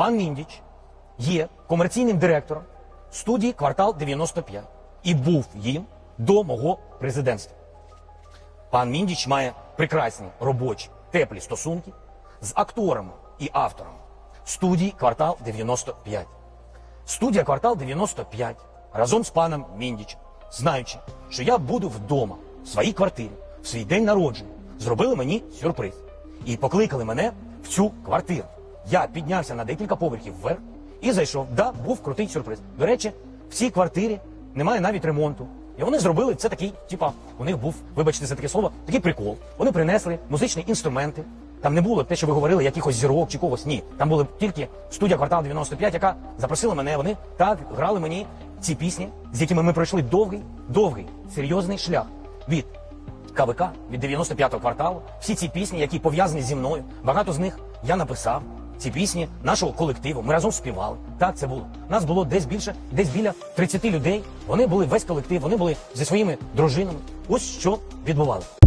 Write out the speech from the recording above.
Пан Міндіч є комерційним директором студії Квартал 95 і був їм до мого президентства. Пан Міндіч має прекрасні робочі, теплі стосунки з акторами і авторами студії Квартал 95. Студія Квартал 95 разом з паном Міндічем, знаючи, що я буду вдома, в своїй квартирі, в свій день народження, зробили мені сюрприз і покликали мене в цю квартиру. Я піднявся на декілька поверхів вверх і зайшов. Да, був крутий сюрприз. До речі, в цій квартирі немає навіть ремонту. І вони зробили це такий, типа, у них був, вибачте за таке слово, такий прикол. Вони принесли музичні інструменти. Там не було те, що ви говорили, якихось зірок чи когось. Ні. Там була тільки студія квартал 95, яка запросила мене. Вони так грали мені ці пісні, з якими ми пройшли довгий, довгий, серйозний шлях від КВК, від 95-го кварталу. Всі ці пісні, які пов'язані зі мною. Багато з них я написав. Ці пісні нашого колективу. Ми разом співали. Так це було. Нас було десь більше, десь біля 30 людей. Вони були весь колектив, вони були зі своїми дружинами. Ось що відбувалося.